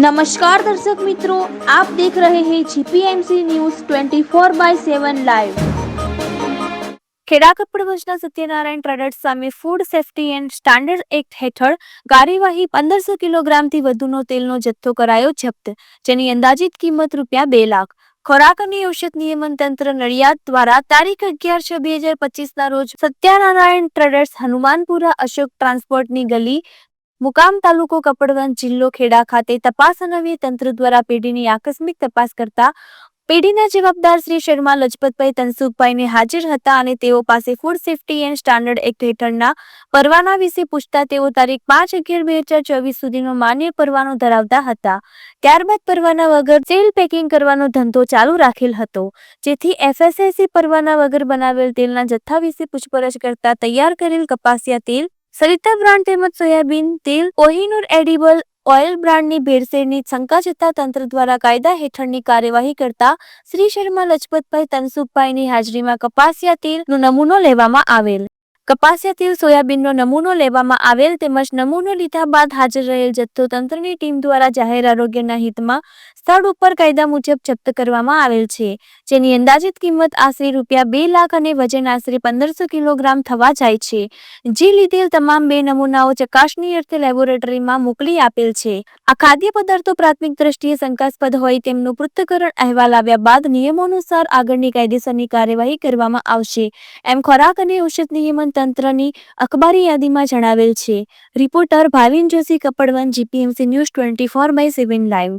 નમસ્કાર દર્શક મિત્રો આપ દેખ રહે હે GPMC news 24 by 7 live Kheda કપડવંજના Satyanarayan traders સામે food safety and standard act હેઠળ કાર્યવાહી પંદરસો કિલોગ્રામથી વધુનો તેલનો જથ્થો કરાયો જપ્ત, જેની અંદાજિત કિંમત રૂપિયા બે લાખ. ખોરાક અને ઔષધ નિયમન તંત્ર નડિયાદ દ્વારા તારીખ અગિયાર છ બે હજાર પચીસના રોજ સત્યનારાયણ ટ્રેડર્સ હનુમાનપુરા અશોક ટ્રાન્સપોર્ટની ગલી મુકામ તાલુકો કપડવંજ જિલ્લો ખેડા ખાતે તપાસ અન્વયે તંત્ર દ્વારા પેઢીની આકસ્મિક તપાસ કરતા પેઢીના જવાબદાર શ્રી શર્મા, લજપતભાઈ તનસુખભાઈને હાજર હતા અને તેઓ પાસે food safety and standard act હેઠળના પરવાના વિશે પૂછતા તેઓ તારીખ પાંચ અગિયાર બે હજાર ચોવીસ સુધીનો માન્ય પરવાનો ધરાવતા હતા. ત્યારબાદ પરવાના વગર સેલ પેકિંગ કરવાનો ધંધો ચાલુ રાખેલ હતો. જેથી એફએસએસસી પરવાના વગર બનાવેલ તેલના જથ્થા વિશે પૂછપરછ કરતા તૈયાર કરેલ કપાસિયા તેલ સરિતા બ્રાન્ડ તેમજ સોયાબીન, તેલ, કોહિનૂર એડિબલ ઓઇલ બ્રાન્ડની ભેળસેળની શંકા જતા તંત્ર દ્વારા કાયદા હેઠળની કાર્યવાહી કરતા શ્રી શર્મા, લજપતભાઈ, તનસુખભાઈની હાજરીમાં કપાસિયા તેલનો નમૂનો લેવામાં આવેલ. કપાસિયા તેલ સોયાબીનનો નમૂનો લેવામાં આવેલ તેમજ નમૂનો લીધા બાદ હાજર રહેલ જથ્થો તંત્રની ટીમ દ્વારા જાહેર આરોગ્યના હિતમાં સ્થળ ઉપર કાયદા મુજબ જપ્ત કરવામાં આવેલ છે. જેની અંદાજિત કિંમત આશરે રૂપિયા બે લાખ અને વજન આશરે પંદરસો કિલોગ્રામ થવા જાય છે. જે લીધેલ તમામ બે નમૂનાઓ ચકાસણી અર્થે લેબોરેટરીમાં મોકલી આપેલ છે. આ ખાદ્ય પદાર્થો પ્રાથમિક દ્રષ્ટિએ શંકાસ્પદ હોય તેમનું પૃથ્થકરણ અહેવાલ આવ્યા બાદ નિયમોનુસાર આગળની કાયદેસરની કાર્યવાહી કરવામાં આવશે. એમ ખોરાક અને ઔષધ નિયમન તંત્રની અખબારી યાદીમાં જણાવેલ છે. Reporter Bhavin Joshi Kapadvanj GPMC news twenty four by seven live.